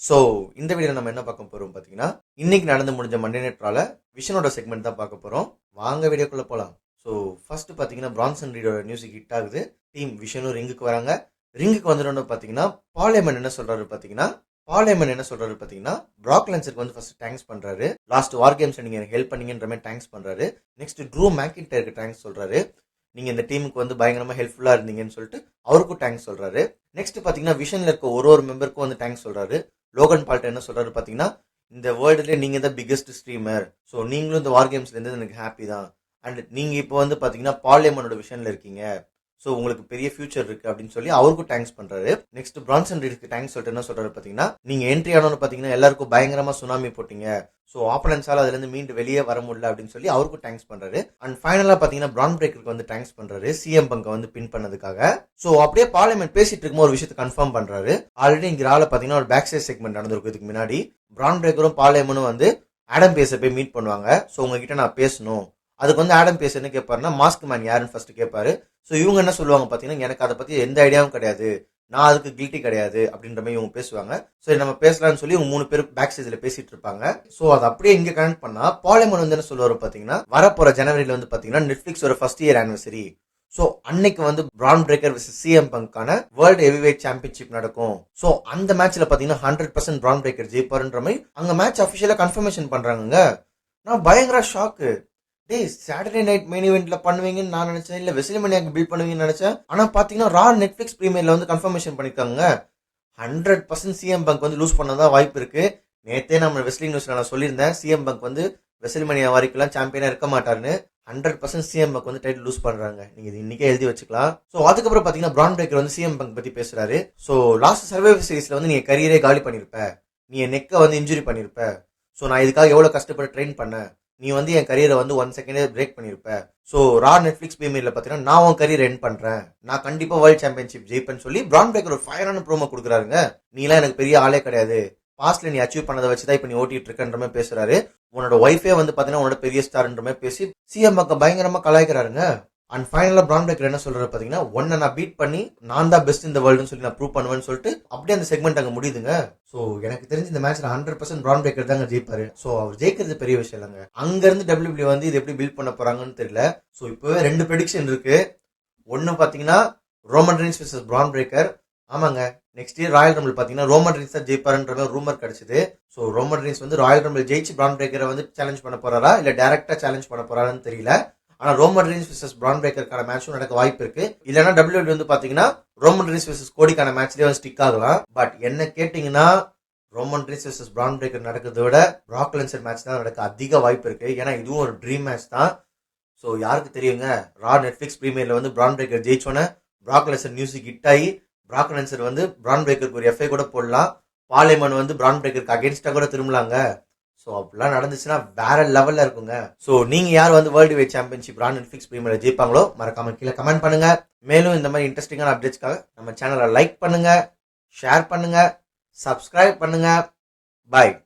So இந்த video நம்ம என்ன பார்க்க போறோம் பார்த்தீங்கன்னா இன்னைக்கு நடந்து முடிஞ்ச மண்டே நெட்ரால விஷனோட செக்மெண்ட் தான் பார்க்க போறோம். வாங்க வீடியோக்குள்ள போகலாம் ஸோ ஃபர்ஸ்ட் பார்த்தீங்கன்னா பிரான்சன் ரீடோட மியூசிக் ஹிட் ஆகுது. டீம் விஷனும் ரிங்குக்கு வராங்க. ரிங்குக்கு வந்துடணும் பார்த்தீங்கன்னா பாலியமன் என்ன சொல்றாரு பார்த்தீங்கன்னா பாலியமன் என்ன சொல்றாரு பார்த்தீங்கன்னா பிராக் லென்சருக்கு வந்து ஃபர்ஸ்ட் தேங்க்ஸ் பண்றாரு. லாஸ்ட் வார் கேம்ஸ் நீங்க ஹெல்ப் பண்ணீங்கன்ற மாதிரி தேங்க்ஸ் பண்றாரு. நெக்ஸ்ட் ட்ரூ மேக்கின்டருக்கு தேங்க்ஸ் சொல்றாரு. நீங்க இந்த டீமுக்கு வந்து பயங்கரமா ஹெல்ப்ஃபுல்லா இருந்தீங்கன்னு சொல்லிட்டு அவருக்கும் தேங்க்ஸ் சொல்றாரு. நெக்ஸ்ட் பார்த்தீங்கன்னா விஷன்ல இருக்க ஒரு ஒரு மெம்பருக்கும் வந்து தேங்க்ஸ் சொல்றாரு. லோகன் பால்ட் என்ன சொல்றாரு பார்த்தீங்கன்னா இந்த வேர்ல்டுலேயே நீங்கள் தான் பிக்கஸ்ட் ஸ்ட்ரீமர் ஸோ நீங்களும் இந்த வார் கேம்ஸ்லேருந்து எனக்கு ஹாப்பி தான். அண்ட் நீங்கள் இப்போ வந்து பார்த்தீங்கன்னா பார்லியமனோட விஷனில் இருக்கீங்க. ஸோ உங்களுக்கு பெரிய ஃபியூச்சர் இருக்கு அப்படின்னு சொல்லி அவருக்கும் தேங்க்ஸ் பண்றாரு. நெக்ஸ்ட் பிரான்சன் ரீடுக்கு தேங்க்ஸ் சொல்லிட்டு என்ன சொல்றாரு பாத்தீங்கன்னா நீங்க என்ட்ரி ஆனோன்னு பாத்தீங்கன்னா எல்லாருக்கும் பயங்கரமா சுனாமி போட்டீங்க. ஸோ ஆப்பனன்ஸால் அதுலேருந்து மீண்டு வெளியே வர முடியல அப்படின்னு சொல்லி அவருக்கும் தேங்க்ஸ் பண்ணுறாரு அண்ட் ஃபைனலாக பார்த்தீங்கன்னா பிரான் பிரேக்கருக்கு வந்து தேங்க்ஸ் பண்ணுறாரு சிஎம் பங்கை வந்து பின் பண்ணதுக்காக. ஸோ அப்படியே பார்லிமெண்ட் பேசிட்டு இருக்கும்போது ஒரு விஷயத்தை கன்ஃபார்ம் பண்ணுறாரு ஆல்ரெடி இங்கே ஆளை பார்த்தீங்கன்னா ஒரு பேக் சைட் செக்மெண்ட் நடந்திருக்கும் இதுக்கு முன்னாடி. பிரான் பிரேக்கரும் பார்லிமெண்ட்டும் வந்து ஆடம் பேச போய் மீட் பண்ணுவாங்க. ஸோ உங்ககிட்ட நான் பேசணும். அதுக்கு வந்து ஆடம் பேஸ் என்ன கேட்பாருன்னா மாஸ்க் மேன் யாருன்னு ஃபர்ஸ்ட் கேட்பாரு ஸோ இவங்க என்ன சொல்லுவாங்க பார்த்தீங்கன்னா எனக்கு அதை பற்றி எந்த ஐடியாவும் கிடையாது. நான் அதுக்கு கில்ட்டி கிடையாது. அப்படின்ற மாதிரி இவங்க பேசுவாங்க. சரி நம்ம பேசலாம்னு சொல்லி இவங்க மூணு பேர் பேக் ஸ்டேஜில் பேசிட்டு இருப்பாங்க. ஸோ அதை அப்படியே இங்கே கனெக்ட் பண்ணா பாலிமன் வந்து என்ன சொல்லுவார் பார்த்தீங்கன்னா வரப்போற ஜனவரியில் வந்து பார்த்தீங்கன்னா நெட்ஃப்ளிக்ஸ் ஒரு ஃபர்ஸ்ட் இயர் ஆனிவர்சரி ஸோ அன்னைக்கு வந்து பிரான் பிரேக்கர் விஸ் சிஎம் பங்கான வேர்ல்டு ஹெவிவேட் சாம்பியன்ஷிப் நடக்கும். ஸோ அந்த மேட்ச்ல பார்த்தீங்கன்னா ஹண்ட்ரட் பர்சன்ட் பிரான் பிரேக்கர் ஜெயிப்பாருன்ற மாதிரி அங்கே மேட்ச் அஃபிஷியலாக கன்ஃபர்மேஷன் பண்ணுறாங்க நான் பயங்கர ஷாக்கு டேய் சாட்டர்டே நைட் மெயின் இவெண்ட்ல பண்ணுவீங்கன்னு நான் நினைச்சேன். இல்ல வெசிலிமனியாக்கு பில் பண்ணுவீங்கன்னு நினைச்சேன். ஆனா பாத்தீங்கன்னா ரா நெட்ஃபிளிக்ஸ் ப்ரீமியர்ல வந்து கன்ஃபர்மேஷன் பண்ணிருக்காங்க. ஹண்ட்ரட் பர்சன்ட் சிஎம் பங்க் வந்து லூஸ் பண்ணதான் வாய்ப்பு இருக்கு. நேத்தே நம்ம வெஸ்லிங் நியூஸ்ல நான் சொல்லியிருந்தேன். சிஎம் பங்க் வந்து வெசிலிமனியா வாரிக்கெல்லாம் சாம்பியனா இருக்க மாட்டாருன்னு. ஹண்ட்ரட் பர்சன்ட் சிஎம் பங்க் வந்து டைட்டில் லூஸ் பண்றாங்க. நீங்க இது இன்னைக்கே எழுதி வச்சுக்கலாம். ஸோ அதுக்கப்புறம் பாத்தீங்கன்னா பிரான் பிரேக்கர் வந்து சிஎம் பங்க் பத்தி பேசுறாரு. ஸோ லாஸ்ட் சர்வைவர் சீரிஸ்ல வந்து நீங்க கரியரே காலி பண்ணிருப்ப. நீ நெக்கை வந்து இன்ஜுரி பண்ணிருப்ப. ஸோ நான் இதுக்காக எவ்வளவு கஷ்டப்பட்டு ட்ரெயின் பண்ணேன்? நீ வந்து என் கரியரை வந்து ஒன் செகண்டே பிரேக் பண்ணியிருப்ப ஸோ ரா நெட்ஃப்ளிக்ஸ் பிரீமியர்ல பார்த்தீங்கன்னா நான் உன் கரியர் என் பண்ணுறேன் நான் கண்டிப்பாக வேர்ல்ட் சாம்பியன்ஷிப் ஜெயிப்பேன்னு சொல்லி பிரான் பிரேக்கர் ஒரு ஃபயரான ப்ரோமோ கொடுக்குறாருங்க. நீலாம் எனக்கு பெரிய ஆளே கிடையாது. பாஸ்ட்ல நீ அச்சீவ் பண்ணதை வச்சு தான் இப்போ நீ ஓட்டிட்டு இருக்கன்ற மாதிரி பேசுறாரு. உன்னோட ஒய்ஃபே வந்து பார்த்தீங்கன்னா உன்னோட பெரிய ஸ்டார்ன்ற மாதிரி பேசி சிஎம் பக்கம் பயங்கரமாக கலாய்க்கிறாருங்க. அண்ட் ஃபைனலாக பிரான் பிரேக்கர் என்ன சொல்றாரு பார்த்தீங்கன்னா ஒன்னை நான் பீட் பண்ணி நான் தான் பெஸ்ட் இந்த வேர்ல்டுன்னு சொல்லி நான் ப்ரூவ் பண்ணுவேன்னு சொல்லிட்டு அப்படியே அந்த செக்மெண்ட் அங்கே முடியுதுங்க. ஸோ எனக்கு தெரிஞ்சு இந்த மேட்ச்சில் ஹண்ட்ரட் பர்சன்ட் பிரான் பிரேக்கர் தாங்க ஜெயிப்பாரு. ஸோ அவர் ஜெயிக்கிறது பெரிய விஷயம் இல்லைங்க. அங்கேருந்து டபிள்யூபிள்யூ வந்து இது எப்படி பில்ட் பண்ண போகிறாங்கன்னு தெரியல. ஸோ இப்போவே ரெண்டு ப்ரெடிக்ஷன் இருக்குது ஒன்று பார்த்தீங்கன்னா Roman Reigns versus Bron Breaker ஆமாங்க. நெக்ஸ்ட் இயர் ராயல் ரம்பிள் பார்த்தீங்கன்னா ரோமன் ரீன்ஸ் தான் ஜெயிப்பாருன்ற மாதிரி ரூமர் கிடச்சிது. ஸோ ரோமன் ரீன்ஸ் வந்து ராயல் ரம்பிள் ஜெயிச்சு பிரான் பிரேக்கரை வந்து சேலஞ்ச் பண்ண போறாரா? இல்லை டேரெக்டாக சேலஞ்ச் பண்ண போறாரான்னு தெரியல. ஆனால் ரோமன் ரீன்ஸ் விசஸ் பிரான் பிரேக்கருக்கான மேட்சும் நடக்க வாய்ப்பு இருக்கு. இல்லைன்னா டபிள்யூபி வந்து பாத்தீங்கன்னா ரோமன் ரீன்ஸ் விசஸ் கோடிக்கான மேட்ச்லேயே வந்து ஸ்டிக் ஆகலாம். பட் என்ன கேட்டிங்கன்னா Roman Reigns vs Bron Breakker நடக்கிறத விட பிராக் லென்சர் மேட்ச் தான் நடக்க அதிக வாய்ப்பு இருக்கு. ஏன்னா இதுவும் ஒரு ட்ரீம் மேட்ச் தான். ஸோ யாருக்கு தெரியுங்க? ரா நெட்ஃபிளிக்ஸ் ப்ரீமியரில் வந்து பிரான் பிரேக்கர் ஜெயிச்சோன்னே பிராக் லென்சர் மியூசிக் ஹிட் ஆகி பிராக் லென்சர் வந்து பிரான் பிரேக்கருக்கு ஒரு எஃப்ஐ கூட போடலாம். பார்லிமன் வந்து பிரான் பிரேக்கருக்கு அகேன்ஸ்டாக கூட திரும்பலாங்க. ஸோ அப்படிலாம் நடந்துச்சுன்னா வேற லெவலில் இருக்குங்க. ஸோ நீங்கள் யார் வந்து world wide championship Ron and fix premier ஜெயிப்பாங்களோ மறக்காம கீழே கமெண்ட் பண்ணுங்க. மேலும் இந்த மாதிரி இன்ட்ரெஸ்டிங்கான அப்டேட்ஸ்க்காக நம்ம சேனலை லைக் பண்ணுங்க ஷேர் பண்ணுங்க சப்ஸ்கிரைப் பண்ணுங்க. பாய்